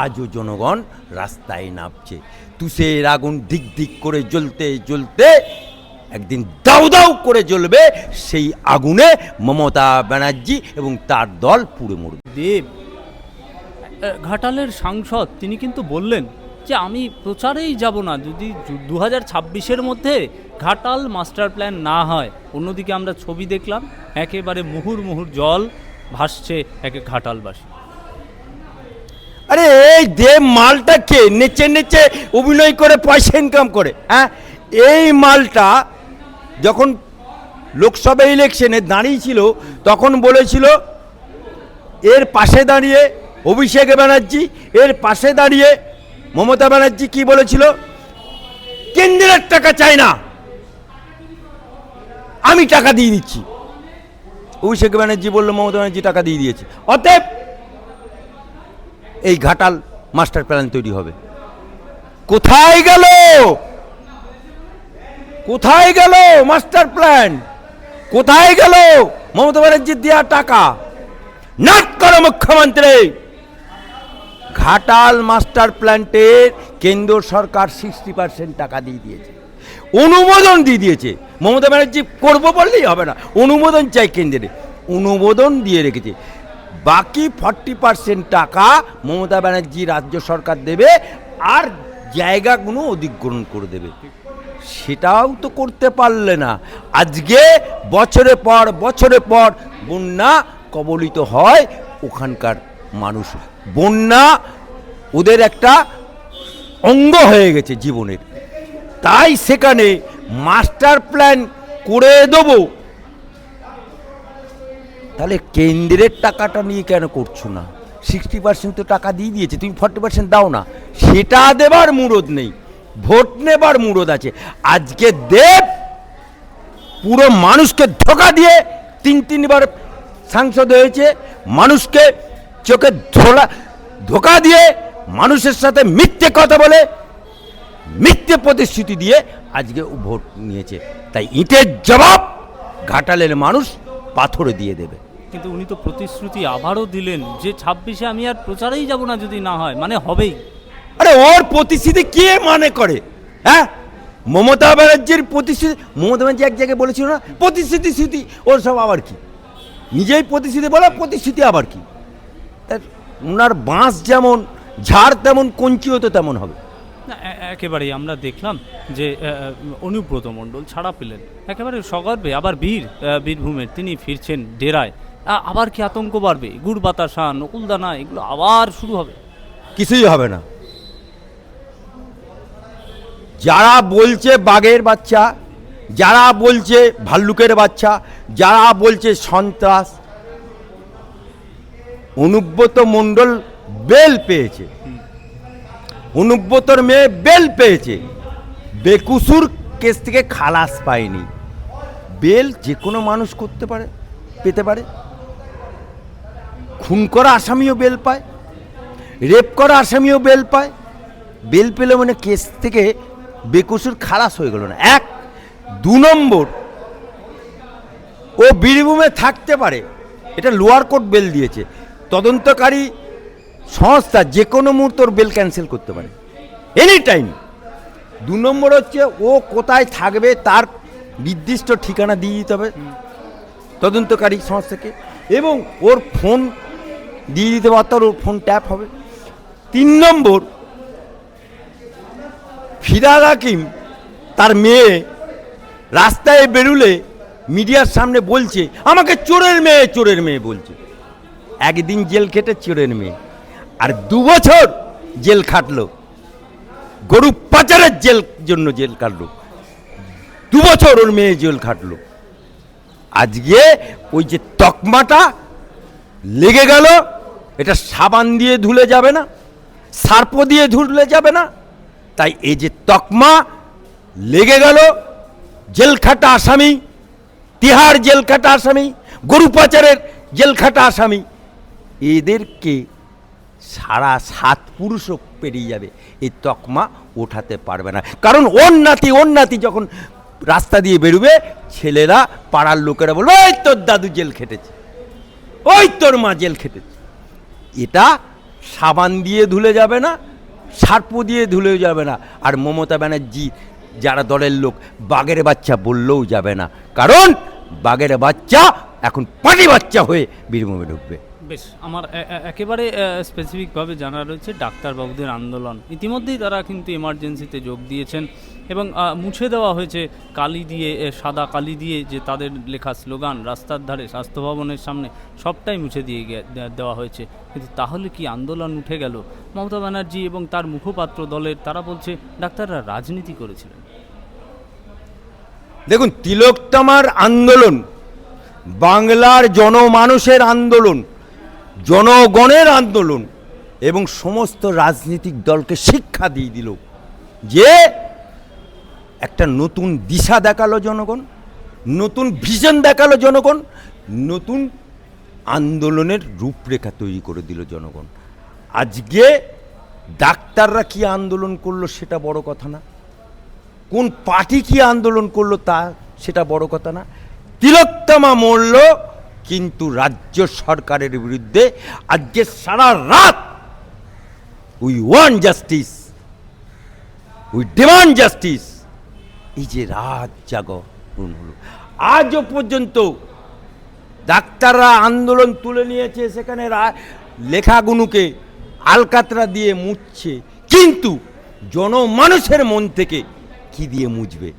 আজও জনগণ রাস্তায় নামছে। তুষের আগুন দিক দিক করে জ্বলতে জ্বলতে একদিন দাউ দাউ করে জ্বলবে সেই আগুনে মমতা ব্যানার্জি এবং তার দল পুড়ে মরবে। দেব ঘাটালের সাংসদ, তিনি কিন্তু বললেন যে আমি প্রচারেই যাব না, যদি দু হাজার ছাব্বিশের মধ্যে ঘাটাল মাস্টার প্ল্যান না হয়। অন্যদিকে আমরা ছবি দেখলাম, একেবারে মুহুর মুহুর জল ভাসছে একে ঘাটালবাসী আরে এই দেব মালটা কে নেচে নেচে অভিনয় করে পয়সা ইনকাম করে হ্যাঁ? এই মালটা যখন লোকসভা ইলেকশনে দাঁড়িয়েছিল, তখন বলেছিল, এর পাশে দাঁড়িয়ে অভিষেক ব্যানার্জি, এর পাশে দাঁড়িয়ে মমতা ব্যানার্জি কি বলেছিল? কেন্দ্রের টাকা চাই না, আমি টাকা দিয়ে দিচ্ছি। অভিষেক ব্যানার্জি বলল, মমতা ব্যানার্জি টাকা দিয়ে দিয়েছে। অতএব এই ঘাটাল মাস্টার প্ল্যান তৈরি হবে। কোথায় গেল? কোথায় গেল মাস্টার প্ল্যান? কোথায় গেল মমতা ব্যানার্জির দেওয়া টাকা? নাট করো মুখ্যমন্ত্রী! ঘাটাল মাস্টার প্ল্যান্টের কেন্দ্র সরকার সিক্সটি পার্সেন্ট টাকা দিয়ে দিয়েছে। অনুমোদন দিয়ে দিয়েছে। মমতা ব্যানার্জি করব বললেই হবে না। অনুমোদন চাই কেন্দ্রে। অনুমোদন দিয়ে রেখেছে। বাকি ফর্টি পার্সেন্ট টাকা মমতা ব্যানার্জি রাজ্য সরকার দেবে আর জায়গাগুলো অধিগ্রহণ করে দেবে। সেটাও তো করতে পারলে না। আজকে বছরে পর বছরে পর বন্যা কবলিত হয় ওখানকার মানুষ। বন্যা ওদের একটা অঙ্গ হয়ে গেছে জীবনের। তাই সেখানে মাস্টার প্ল্যান করে দেবো। তাহলে কেন্দ্রের টাকাটা নিয়ে কেন করছ না? সিক্সটি পার্সেন্ট তো টাকা দিয়ে দিয়েছে, তুমি ফর্টি পার্সেন্ট দাও না। সেটা দেবার মুরদ নেই, ভোট নেবার মুরদ আছে। আজকে দেব, পুরো মানুষকে ধোকা দিয়ে তিন তিনবার সাংসদ হয়েছে, মানুষকে চোখে ধোলা, ধোকা দিয়ে মানুষের সাথে মিথ্যে কথা বলে, মিথ্যে প্রতিশ্রুতি দিয়ে আজকে ভোট নিয়েছে। তাই ইটের জবাব, ঘাটালের মানুষ পাথরে দিয়ে দেবে। কিন্তু উনি তো প্রতিশ্রুতি আবারও দিলেন যে ছাব্বিশে আমি আর প্রচারেই যাব না যদি না হয়। মানে হবেই। আরে ওর প্রতিশ্রুতি কে মানে করে? হ্যাঁ? মমতা ব্যানার্জির প্রতিশ্রুতি মমতা ব্যানার্জি এক জায়গায় বলেছিল না প্রতিশ্রুতি স্মৃতি। ওর সব আবার কি? নিজেই প্রতিশ্রুতি বলা প্রতিশ্রুতি আবার কি? তা ওনার বাঁশ যেমন ঝাড় তেমন কঞ্চিও তো তেমন হবে। না একেবারেই আমরা দেখলাম যে অনুব্রত মণ্ডল ছাড়া পেলেন একেবারে সগর্বে আবার বীর বীরভূমের তিনি ফিরছেন ডেরায়। আবার কি আতঙ্ক বাড়বে? গুড় বাতাসা নকুলদানা এগুলো আবার শুরু হবে। কিছুই হবে না। যারা বলছে বাঘের বাচ্চা যারা বলছে ভাল্লুকের বাচ্চা যারা বলছে সন্ত্রাস অনুব্রত মণ্ডল বেল পেয়েছে। অনুব্রতর মেয়ে বেল পেয়েছে। বেকুসুর কেস থেকে খালাস পায়নি। বেল যে কোনো মানুষ করতে পারে, পেতে পারে। খুন করা আসামিও বেল পায়, রেপ করা আসামিও বেল পায়। বেল পেলে মানে কেস থেকে বেকুসুর খালাস হয়ে গেল না। এক, দু নম্বর, ও বীরভূমে থাকতে পারে। এটা লোয়ার কোর্ট বেল দিয়েছে। তদন্তকারী সংস্থা যে কোনো মুহূর্তে ওর বেল ক্যান্সেল করতে পারে। এনি টাইম দু নম্বর হচ্ছে ও কোথায় থাকবে, তার নির্দিষ্ট ঠিকানা দিয়ে দিতে হবে তদন্তকারী সংস্থাকে এবং ওর ফোন দিয়ে দিতে পারত ওর ফোন ট্যাপ হবে। তিন নম্বর ফিরাদ হাকিম তার মেয়ে রাস্তায় বেরুলে মিডিয়ার সামনে বলছে, আমাকে চোরের মেয়ে চোরের মেয়ে বলছে। একদিন জেল খেটে চোরের মেয়ে। আর দু বছর জেল খাটলো। গরু পাচারের জেল জন্য জেল কাটলো। দু বছর ওর মেয়ে জেল খাটলো। আজকে ওই যে তকমাটা লেগে গেল, এটা সাবান দিয়ে ধুলে যাবে না, সার্প দিয়ে ধুলে যাবে না, তাই এই যে তকমা লেগে গেল জেলখাটা আসামি, তিহার জেলখাটা আসামি, গরু পাচারের জেলখাটা আসামি। এদেরকে সারা সাত পুরুষও পেরিয়ে যাবে। এই তকমা ওঠাতে পারবে না। কারণ ওর নাতি ওর নাতি যখন রাস্তা দিয়ে বেরোবে, ছেলেরা, পাড়ার লোকেরা বলবে, ওই তোর দাদু জেল খেটেছে। ওই তোর মা জেল খেটেছে। এটা সাবান দিয়ে ধুলে যাবে না সার্প দিয়ে ধুলেও যাবে না, আর মমতা ব্যানার্জি যারা দলের লোক, বাঘের বাচ্চা বললেও যাবে না। কারণ বাঘের বাচ্চা এখন পাটি বাচ্চা হয়ে বীরভূমে ঢুকবে। বেশ, আমার একেবারে স্পেসিফিকভাবে জানা রয়েছে ডাক্তারবাবুদের আন্দোলন। ইতিমধ্যেই তারা কিন্তু এমার্জেন্সিতে যোগ দিয়েছেন এবং মুছে দেওয়া হয়েছে কালি দিয়ে সাদা কালি দিয়ে যে তাদের লেখা স্লোগান, রাস্তার ধারে স্বাস্থ্য ভবনের সামনে, সবটাই মুছে দিয়ে দেওয়া হয়েছে। কিন্তু তাহলে কি আন্দোলন উঠে গেল? মমতা ব্যানার্জি এবং তার মুখপাত্র দলের, তারা বলছে ডাক্তাররা রাজনীতি করেছিলেন। দেখুন, তিলোত্তমার আন্দোলন, বাংলার জনমানুষের আন্দোলন জনগণের আন্দোলন এবং সমস্ত রাজনৈতিক দলকে শিক্ষা দিয়ে দিল যে একটা নতুন দিশা দেখাল জনগণ, নতুন ভিশন দেখাল জনগণ, নতুন আন্দোলনের রূপরেখা তৈরি করে দিল জনগণ। আজকে ডাক্তাররা কি আন্দোলন করল সেটা বড় কথা না। কোন পার্টি কি আন্দোলন করল তা সেটা বড় কথা না। তিলোত্তমা মরল কিন্তু রাজ্য সরকারের বিরুদ্ধে আজকে সারা রাত we want justice we demand justice এই যে রাত জাগরণ হলো আজও পর্যন্ত ডাক্তাররা আন্দোলন তুলে নিয়েছে, সেখানে লেখাগুলোকে আলকাতরা দিয়ে মুছছে। কিন্তু জনমানুষের মন থেকে কি দিয়ে মুছবে?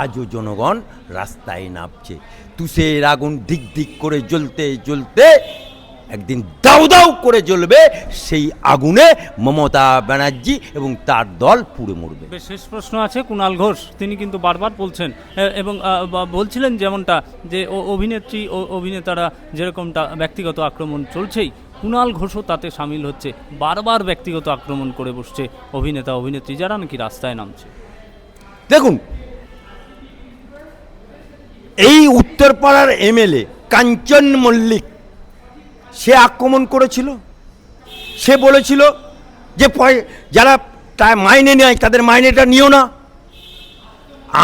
আজও জনগণ রাস্তায় নামছে। তুষের আগুন দিক দিক করে জ্বলতে জ্বলতে একদিন দাউ দাউ করে জ্বলবে সেই আগুনে মমতা ব্যানার্জি এবং তার দল পুড়ে মরবে। শেষ প্রশ্ন আছে কুণাল ঘোষ। তিনি কিন্তু বারবার বলছেন এবং বলছিলেন যেমনটা যে ও- অভিনেত্রী ও অভিনেতারা যেরকমটা ব্যক্তিগত আক্রমণ চলছেই কুণাল ঘোষও তাতে সামিল হচ্ছে। বারবার ব্যক্তিগত আক্রমণ করে বসছে অভিনেতা অভিনেত্রী যারা নাকি রাস্তায় নামছে। দেখুন এই উত্তরপাড়ার এমএলএ কাঞ্চন মল্লিক, সে আক্রমণ করেছিল। সে বলেছিল যে যারা মাইনে নেয়, তাদের মাইনেটা নিও না।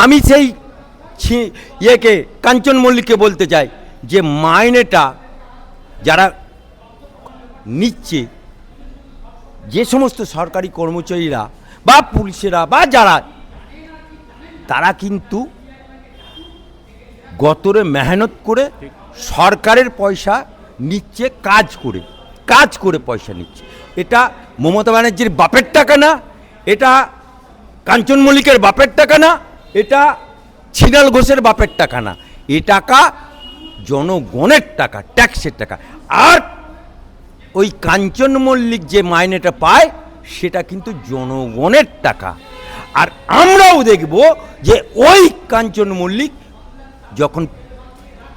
আমি সেই ইয়েকে, কাঞ্চন মল্লিককে বলতে চাই যে মাইনেটা যারা নিচ্ছে, যে সমস্ত সরকারি কর্মচারীরা বা পুলিশেরা বা যারা, তারা কিন্তু গতরে মেহনত করে সরকারের পয়সা নিচ্ছে কাজ করে কাজ করে পয়সা নিচ্ছে। এটা মমতা ব্যানার্জির বাপের টাকা না এটা কাঞ্চন মল্লিকের বাপের টাকা না এটা ছিনাল ঘোষের বাপের টাকা না। এ টাকা জনগণের টাকা ট্যাক্সের টাকা। আর ওই কাঞ্চন মল্লিক যে মাইনেটা পায় সেটা কিন্তু জনগণের টাকা। আর আমরাও দেখব যে ওই কাঞ্চন মল্লিক যখন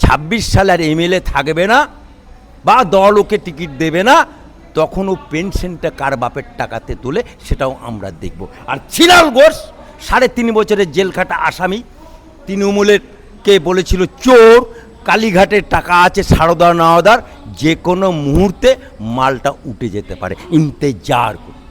ছাব্বিশ সালের এমএলএ থাকবে না বা দল ওকে টিকিট দেবে না, তখন ও পেনশনটা কার বাপের টাকাতে তোলে সেটাও আমরা দেখব। আর ছিলাল ঘোষ, সাড়ে তিন বছরের জেলখাটা আসামি। তৃণমূলের কে বলেছিল, চোর, কালীঘাটের টাকা আছে সারদা নাওদার যে কোনো মুহূর্তে মালটা উঠে যেতে পারে, ইন্তেজার করতে